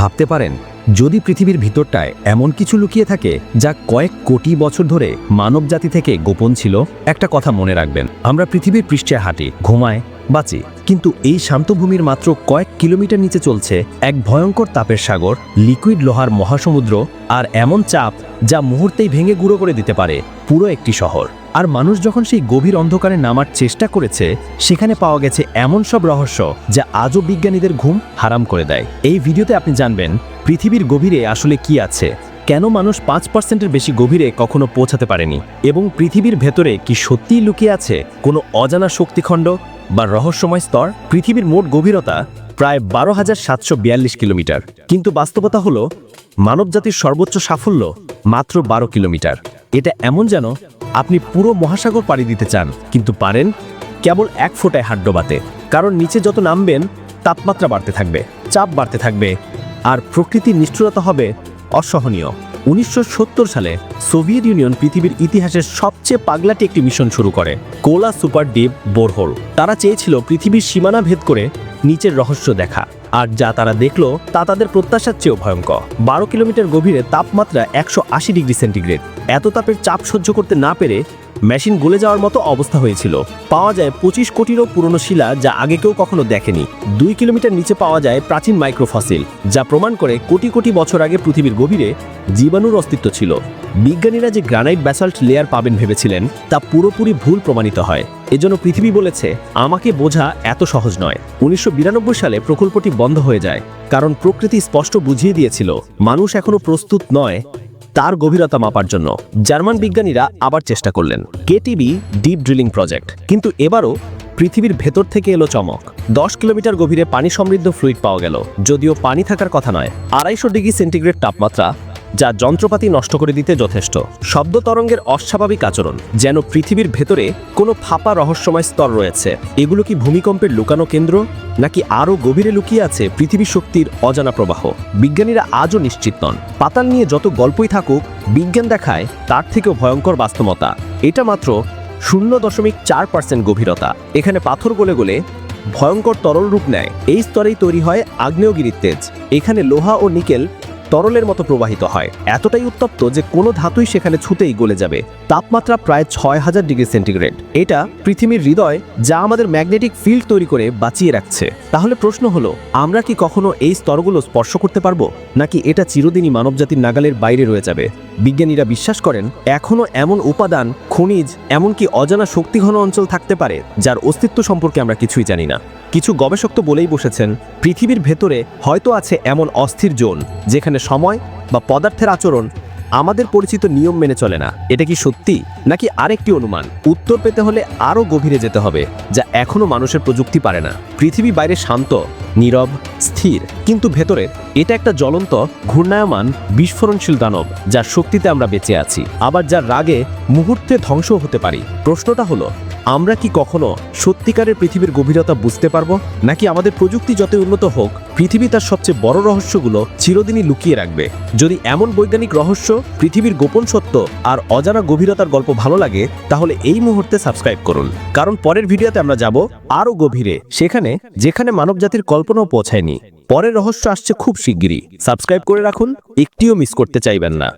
ভাবতে পারেন, যদি পৃথিবীর ভিতরটায় এমন কিছু লুকিয়ে থাকে যা কয়েক কোটি বছর ধরে মানব জাতি থেকে গোপন ছিল, একটা কথা মনে রাখবেন, আমরা পৃথিবীর পৃষ্ঠে হাঁটি ঘুমায় বাঁচি, কিন্তু এই শান্তভূমির মাত্র কয়েক কিলোমিটার নিচে চলছে এক ভয়ঙ্কর তাপের সাগর, লিকুইড লোহার মহাসমুদ্র আর এমন চাপ যা মুহূর্তেই ভেঙে গুঁড়ো করে দিতে পারে পুরো একটি শহর। আর মানুষ যখন সেই গভীর অন্ধকারে নামার চেষ্টা করেছে, সেখানে পাওয়া গেছে এমন সব রহস্য যা আজও বিজ্ঞানীদের ঘুম হারাম করে দেয়। এই ভিডিওতে আপনি জানবেন, পৃথিবীর গভীরে আসলে কি আছে? কেন মানুষ পাঁচ পার্সেন্টের বেশি গভীরে কখনো পৌঁছাতে পারেনি? এবং পৃথিবীর ভেতরে কি সত্যিই লুকিয়ে আছে? কোনো অজানা শক্তিখণ্ড বা রহস্যময় স্তর? পৃথিবীর মোট গভীরতা প্রায় বারো হাজার সাতশো কিলোমিটার। কিন্তু বাস্তবতা হলো, মানবজাতির সর্বোচ্চ সাফল্য মাত্র বারো কিলোমিটার। এটা এমন যেন আপনি পুরো মহাসাগর পাড়ি দিতে চান, কিন্তু পারেন কেবল এক ফোঁটায় হাত ডোবাতে। কারণ নিচে যত নামবেন, তাপমাত্রা বাড়তে থাকবে, চাপ বাড়তে থাকবে, আর প্রকৃতির নিষ্ঠুরতা হবে অসহনীয়। উনিশশো সত্তর সালে সোভিয়েত ইউনিয়ন পৃথিবীর ইতিহাসের সবচেয়ে পাগলাটি একটি মিশন শুরু করে, কোলা সুপার ডিপ বোরহোল। তারা চেয়েছিল পৃথিবীর সীমানা ভেদ করে নিচের রহস্য দেখা। আর যা তারা দেখল তা তাদের প্রত্যাশার চেয়েও ভয়ঙ্কর। বারো কিলোমিটার গভীরে তাপমাত্রা একশো আশি ডিগ্রি সেন্টিগ্রেড। এত তাপের চাপ সহ্য করতে না পেরে মেশিন গলে যাওয়ার মতো অবস্থা হয়েছিল। পাওয়া যায় পঁচিশ কোটিরও পুরনো শিলা যা আগে কেউ কখনো দেখেনি। দুই কিলোমিটার নিচে পাওয়া যায় প্রাচীন মাইক্রোফসিল, যা প্রমাণ করে কোটি কোটি বছর আগে পৃথিবীর গভীরে জীবাণুর অস্তিত্ব ছিল। বিজ্ঞানীরা যে গ্রানাইট ব্যাসাল্ট লেয়ার পাবেন ভেবেছিলেন, তা পুরোপুরি ভুল প্রমাণিত হয়। এজন্য পৃথিবী বলেছে, আমাকে বোঝা এত সহজ নয়। উনিশশো সালে প্রকল্পটি বন্ধ হয়ে যায়, কারণ প্রকৃতি স্পষ্ট বুঝিয়ে দিয়েছিল, মানুষ এখনও প্রস্তুত নয় তার গভীরতা মাপার জন্য। জার্মান বিজ্ঞানীরা আবার চেষ্টা করলেন। K T B deep drilling project. কিন্তু এবারও পৃথিবীর ভেতর থেকে এলো চমক। দশ কিলোমিটার গভীরে পানি সমৃদ্ধ ফ্লুইড পাওয়া গেল, যদিও পানি থাকার কথা নয়। আড়াইশো ডিগ্রি সেন্টিগ্রেড তাপমাত্রা যা যন্ত্রপাতি নষ্ট করে দিতে যথেষ্ট। শব্দ তরঙ্গের অস্বাভাবিক আচরণ, যেন পৃথিবীর ভেতরে কোনো ফাঁপা রহস্যময় স্তর রয়েছে। এগুলো কি ভূমিকম্পের লুকানো কেন্দ্র, নাকি আরও গভীরে লুকিয়ে আছে পৃথিবী শক্তির অজানা প্রবাহ? বিজ্ঞানীরা আজও নিশ্চিত নন। পাতাল নিয়ে যত গল্পই থাকুক, বিজ্ঞান দেখায় তার থেকেও ভয়ঙ্কর বাস্তবতা। এটা মাত্র শূন্য দশমিক চার পার্সেন্ট গভীরতা। এখানে পাথর গলে গলে ভয়ঙ্কর তরল রূপ নেয়। এই স্তরেই তৈরি হয় আগ্নেয়গিরির তেজ। এখানে লোহা ও নিকেল তরলের মতো প্রবাহিত হয়। এতটাই উত্তপ্ত যে কোনো ধাতুই সেখানে ছুতেই গলে যাবে। তাপমাত্রা প্রায় ছয় হাজার ডিগ্রি সেন্টিগ্রেড। এটা পৃথিবীর হৃদয়, যা আমাদের ম্যাগনেটিক ফিল্ড তৈরি করে বাঁচিয়ে রাখছে। তাহলে প্রশ্ন হলো, আমরা কি কখনো এই স্তরগুলো স্পর্শ করতে পারব? নাকি এটা চিরদিনই মানবজাতির নাগালের বাইরে রয়ে যাবে? বিজ্ঞানীরা বিশ্বাস করেন, এখনও এমন উপাদান, খনিজ, এমনকি অজানা শক্তিঘন অঞ্চল থাকতে পারে, যার অস্তিত্ব সম্পর্কে আমরা কিছুই জানি না। কিছু গবেষক তো বলেই বসেছেন, পৃথিবীর ভেতরে হয়তো আছে এমন অস্থির জোন, যেখানে সময় বা পদার্থের আচরণ আমাদের পরিচিত নিয়ম মেনে চলে না। এটা কি সত্যি, নাকি আরেকটি অনুমান? উত্তর পেতে হলে আরও গভীরে যেতে হবে, যা এখনও মানুষের প্রযুক্তি পারে না। পৃথিবী বাইরে শান্ত নীরব, স্থির। কিন্তু ভেতরে এটা একটা জ্বলন্ত, ঘূর্ণায়মান, বিস্ফোরণশীল দানব যার শক্তিতে আমরা বেঁচে আছি। আবার যার রাগে মুহূর্তে ধ্বংস হতে পারি। প্রশ্নটা হলো, আমরা কি কখনো সত্যিকারের পৃথিবীর গভীরতা বুঝতে পারব? নাকি আমাদের প্রযুক্তি যত উন্নত হোক, পৃথিবী তার সবচেয়ে বড় রহস্যগুলো চিরদিনই লুকিয়ে রাখবে। যদি এমন বৈজ্ঞানিক রহস্য, পৃথিবীর গোপন সত্য আর অজানা গভীরতার গল্প ভালো লাগে, তাহলে এই মুহূর্তে সাবস্ক্রাইব করুন। কারণ পরের ভিডিওতে আমরা যাব আরও গভীরে, সেখানে যেখানে মানবজাতির কল্পনাও পৌঁছায়নি। পরের রহস্য আসছে খুব শিগগিরই। সাবস্ক্রাইব করে রাখুন, একটিও মিস করতে চাইবেন না।